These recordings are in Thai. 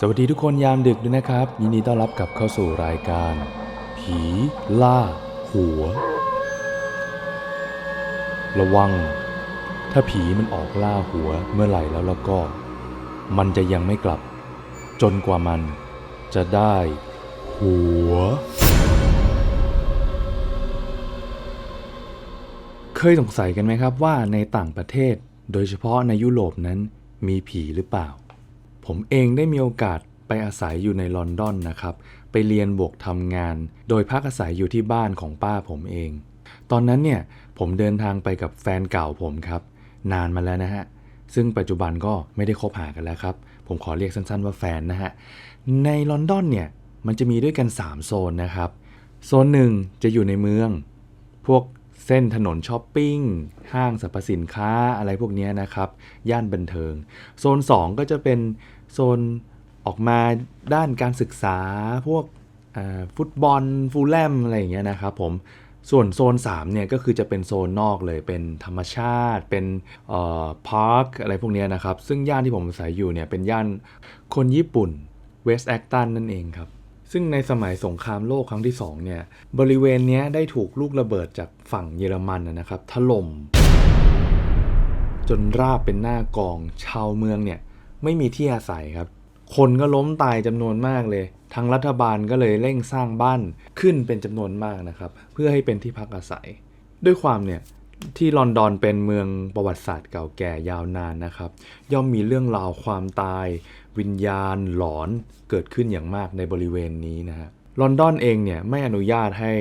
สวัสดีทุกคนยามดึกด้วยนะครับ ยินดีต้อนรับกลับเข้าสู่รายการ ผีล่า หัว ระวัง ถ้าผีมันออกล่าหัวเมื่อไหร่แล้วแล้วก็ มันจะยังไม่กลับ จนกว่ามันจะได้ หัว เคยสงสัยกันไหมครับว่าในต่างประเทศ โดยเฉพาะในยุโรปนั้นมีผีหรือเปล่า ผมเองได้มีโอกาสไปอาศัยอยู่ในลอนดอนนะครับ ไปเรียนบวกทำงาน โดยพักอาศัยอยู่ที่บ้านของป้าผมเอง ตอนนั้นเนี่ยผมเดินทางไปกับแฟนเก่าผมครับ นานมาแล้วนะฮะ ซึ่งปัจจุบันก็ไม่ได้คบหากันแล้วครับ ผมขอเรียกสั้นๆว่าแฟนนะฮะ ในลอนดอนเนี่ยมันจะมีด้วยกัน 3 โซนนะครับ โซนหนึ่งจะอยู่ในเมือง พวก เส้นถนนช้อปปิ้ง ห้างสรรพสินค้าอะไรพวกนี้นะครับ ย่านบันเทิง โซน 2 ก็จะเป็นโซนออกมาด้านการศึกษาพวกฟุตบอลฟูลแลมอะไรอย่างเงี้ยนะครับผมส่วนโซน3เนี่ยก็คือจะเป็นโซนนอกเลยเป็นธรรมชาติ เป็นเอ่อพาร์คอะไรพวกนี้นะครับ ซึ่งย่านที่ผมอาศัยอยู่เนี่ยเป็นย่านคนญี่ปุ่นเวสต์แอคตันนั่นเองครับ ซึ่งในสมัยสงครามโลกครั้งที่2เนี่ยบริเวณนี้ได้ถูกลูกระเบิดจากฝั่งเยอรมันนะนะครับถล่มจนราบเป็นหน้ากองชาวเมืองเนี่ยไม่มีที่อาศัยครับ คนก็ล้มตายจำนวนมากเลย ทางรัฐบาลก็เลยเร่งสร้างบ้านขึ้นเป็นจำนวนมากนะครับ เพื่อให้เป็นที่พักอาศัย ด้วยความเนี่ย ที่ลอนดอนเป็นเมืองประวัติศาสตร์เก่าแก่ยาวนานนะครับ ย่อมมีเรื่องราวความตาย วิญญาณหลอนเกิดขึ้นอย่างมากในบริเวณนี้นะฮะลอนดอนเองเนี่ยไม่อนุญาตให้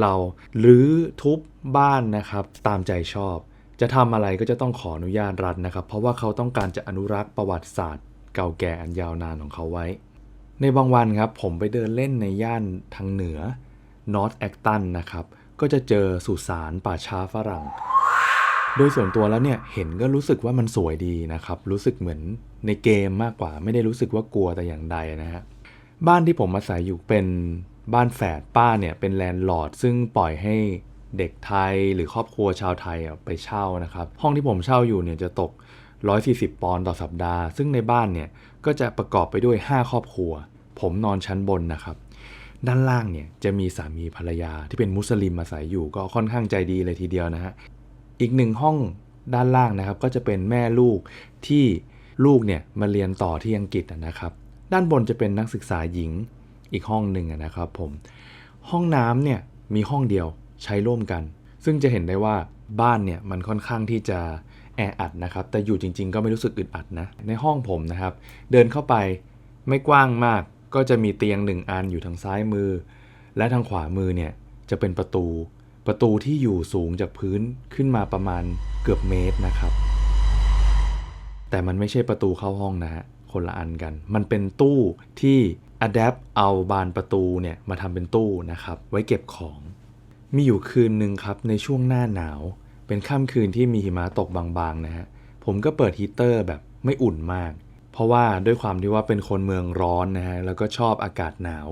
เราหรือทุบบ้านนะครับ ตามใจชอบ จะทำอะไรก็จะต้องขออนุญาตรัฐนะครับ เพราะว่าเขาต้องการจะอนุรักษ์ประวัติศาสตร์ เก่าแก่อันยาวนานของเขาไว้ ในบางวันครับผมไปเดินเล่นในย่านทางเหนือ North Acton นะครับ ก็จะเจอสุสานป่าช้าฝรั่ง โดยส่วนตัวแล้วเนี่ยเห็นก็รู้สึกว่ามันสวยดีนะครับ รู้สึกเหมือนในเกมมากกว่า ไม่ได้รู้สึกว่ากลัวแต่อย่างใดนะฮะ บ้านที่ผมอาศัยอยู่เป็นบ้านแฝดป้าเนี่ยเป็นแลนด์ลอร์ดซึ่งปล่อยให้เด็กไทยหรือครอบครัวชาวไทยไปเช่านะครับ ห้องที่ผมเช่าอยู่เนี่ยจะตก 140 ปอนด์ต่อสัปดาห์ ซึ่งในบ้านเนี่ยก็จะประกอบไปด้วย 5 ครอบครัว ผมนอนชั้นบนนะครับ ด้านล่างเนี่ยจะมีสามีภรรยาที่เป็นมุสลิมอาศัยอยู่ก็ค่อนข้างใจดีเลยทีเดียวนะฮะอีกหนึ่งห้องด้านล่างนะครับ ก็จะเป็นแม่ลูกที่ลูกเนี่ยมาเรียนต่อที่อังกฤษนะครับ ด้านบนจะเป็นนักศึกษาหญิงอีกห้องหนึ่งนะครับผมห้องน้ำเนี่ยมีห้องเดียวใช้ร่วมกัน ซึ่งจะเห็นได้ว่าบ้านเนี่ยมันค่อนข้างที่จะแออัดนะครับ แต่อยู่จริง ๆ ก็ไม่รู้สึกอึดอัดนะในห้องผมนะครับ เดินเข้าไปไม่กว้างมาก ก็จะมีเตียงหนึ่งอันอยู่ทางซ้ายมือ และทางขวามือเนี่ยจะเป็นประตู ประตูที่อยู่สูงจากพื้นขึ้นมาประมาณเกือบเมตรนะครับ แต่มันไม่ใช่ประตูเข้าห้องนะฮะคนละอันกัน มันเป็นตู้ที่ adapt เอาบานประตูเนี่ยมาทำเป็นตู้นะครับ ไว้เก็บของ มีอยู่คืนหนึ่งครับในช่วงหน้าหนาว เป็นค่ำคืนที่มีหิมะตกบางๆนะฮะผมก็เปิดฮีเตอร์แบบไม่อุ่นมาก เพราะว่าด้วยความที่ว่าเป็นคนเมืองร้อนนะฮะแล้วก็ชอบอากาศหนาว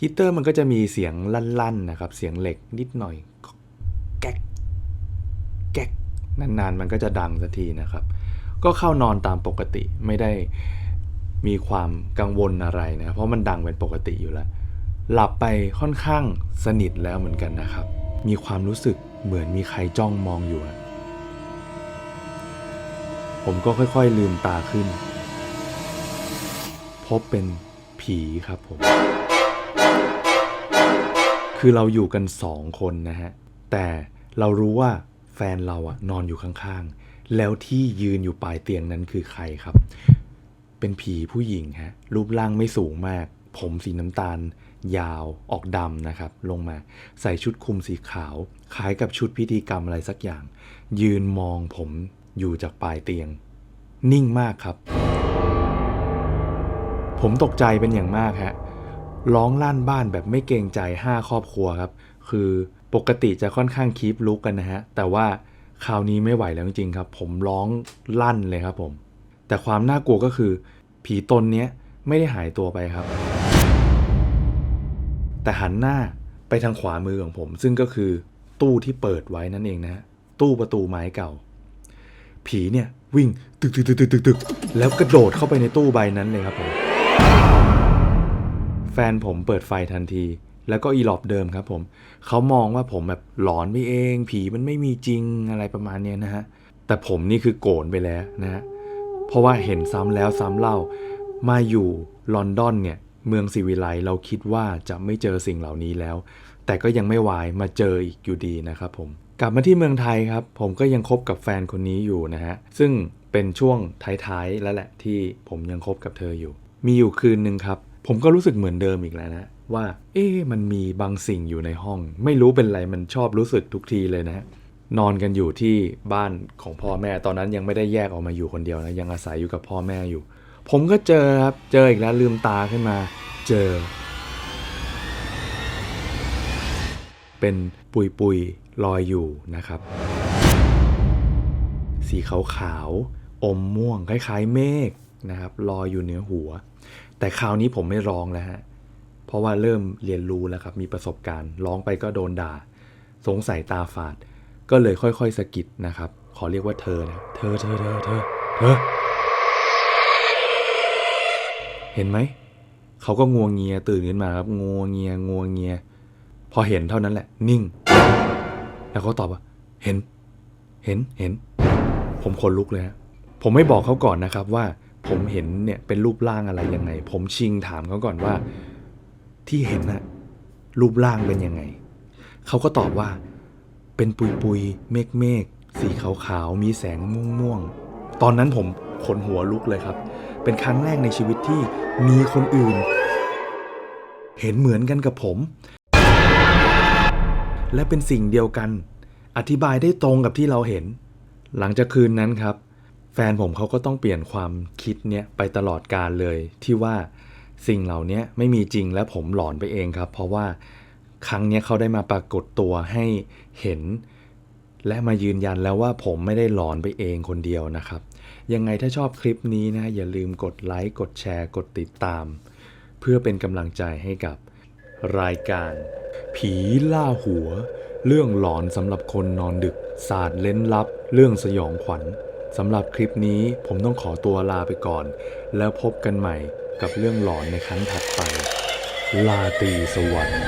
ฮีตเตอร์มันก็จะมีเสียงลั่นๆนะครับเสียงเหล็กนิดหน่อยแก๊กแก๊กนานๆมันก็จะดังสักทีนะครับ ก็เข้านอนตามปกติไม่ได้มีความกังวลอะไรนะเพราะมันดังเป็นปกติอยู่แล้ว หลับไปค่อนข้างสนิทแล้วเหมือนกันนะครับ มีความรู้สึกเหมือนมีใครจ้องมองอยู่ ผมก็ค่อยๆลืมตาขึ้น พบเป็นผีครับผม คือเราอยู่กันสองคนนะฮะ แต่เรารู้ว่าแฟนเราอะนอนอยู่ข้างๆ แล้วที่ยืนอยู่ปลายเตียงนั้นคือใครครับ เป็นผีผู้หญิงฮะ รูปร่างไม่สูงมาก ผมสีน้ำตาล ยาวออกดำนะครับ ลงมาใส่ชุดคลุมสีขาว คล้ายกับชุดพิธีกรรมอะไรสักอย่าง ยืนมองผมอยู่จากปลายเตียง นิ่งมากครับ ผมตกใจเป็นอย่างมากฮะร้องลั่นบ้านแบบไม่เกรงใจ 5 ครอบครัวครับ คือปกติจะค่อนข้างคีปลุกกันนะฮะ แต่ว่าคราวนี้ไม่ไหวแล้วจริงๆครับ ผมร้องลั่นเลยครับผม แต่ความน่ากลัวก็คือ ผีตนเนี้ยไม่ได้หายตัวไปครับ แต่หันหน้าไปทางขวามือของผม ซึ่งก็คือตู้ที่เปิดไว้นั่นเองนะฮะ ตู้ประตูไม้เก่า ผีเนี่ยวิ่งตึกตึกตึกตึกตึกตึกแล้วกระโดดเข้าไปในตู้ใบนั้นเลยครับผม แฟนผมเปิดไฟทันที แล้วก็อีหลอบเดิมครับผม เขามองว่าผมแบบหลอนไปเอง ผีมันไม่มีจริงอะไรประมาณเนี้ยนะฮะ แต่ผมนี่คือโกรธไปแล้วนะฮะ เพราะว่าเห็นซ้ำแล้วซ้ำเล่า มาอยู่ลอนดอนเนี่ยเมืองสิวิไลเราคิดว่าจะไม่เจอสิ่งเหล่านี้แล้ว แต่ก็ยังไม่วายมาเจออีกอยู่ดีนะครับผม กลับมาที่เมืองไทยครับ ผมก็ยังคบกับแฟนคนนี้อยู่นะฮะ ซึ่งเป็นช่วงท้ายๆแล้วแหละที่ผมยังคบกับเธออยู่ มีอยู่คืนหนึ่งครับ ผมก็รู้สึกเหมือนเดิมอีกแล้วนะ ว่า เอ๊ะมันมีบางสิ่งอยู่ในห้อง ไม่รู้เป็นไรมันชอบรู้สึกทุกทีเลยนะนอนกันอยู่ที่บ้านของพ่อแม่ตอนนั้นยังไม่ได้แยกออกมาอยู่คนเดียวนะยังอาศัยอยู่กับพ่อแม่อยู่ ผมก็เจอครับเจออีกแล้วลืมตาขึ้นมา เจอ เป็นปุยปุยๆลอยอยู่นะครับ สีขาวขาวๆอมม่วงคล้ายๆเมฆ นะครับลอยอยู่เหนือหัว แต่คราวนี้ผมไม่ร้องแล้วฮะเพราะว่าเริ่มเรียนรู้แล้วครับมีประสบการณ์ร้องไปก็โดนด่า สงสัยตาฝาด ก็เลยค่อยๆสะกิดนะครับ ขอเรียกว่าเธอนะเธอเธอเธอเธอเธอเห็นไหมเขาก็งัวงเงียตื่นขึ้นมาครับงัวงเงียงัวงเงีย พอเห็นเท่านั้นแหละ นิ่ง แล้วเขาตอบว่า เห็น เห็นเห็น ผมขนลุกเลยฮะผมไม่บอกเขาก่อนนะครับว่า ผมเห็นเนี่ยเป็นรูปร่างอะไรยังไง ผมชิงถามเขาก่อนว่า ที่เห็นน่ะรูปร่างเป็นยังไง เขาก็ตอบว่า เป็นปุยปุยเมฆเมฆสีขาวขาวๆมีแสงม่วงม่วงตอนนั้นผมขนหัวลุกเลยครับ เป็นครั้งแรกในชีวิตที่มีคนอื่น เห็นเหมือนกันกับผม และเป็นสิ่งเดียวกัน อธิบายได้ตรงกับที่เราเห็น หลังจากคืนนั้นครับ ฟนผมเขาก็ต้องเปลี่ยนความคิดเนี่ยไปตลอดการเลยที่ว่าสิ่งเหล่านี้ไม่มีจริงและผมหลอนไปเองครับ เพราะว่าครั้งนี้เขาได้มาปรากฏตัวให้เห็น และมายืนยันแล้วว่าผมไม่ได้หลอนไปเองคนเดียวนะครับ ยังไงถ้าชอบคลิปนี้นะอย่าลืมกดไลค์กดแชร์ กดติดตาม เพื่อเป็นกำลังใจให้กับรายการ ผีล่าหัว เรื่องหลอนสำหรับคนนอนดึกศาสตร์เล้นลับ เรื่องสยองขวัญ สำหรับคลิปนี้ผมต้องขอตัวลาไปก่อน แล้วพบกันใหม่กับเรื่องหลอนในครั้งถัดไป ลาตีสวัสดิ์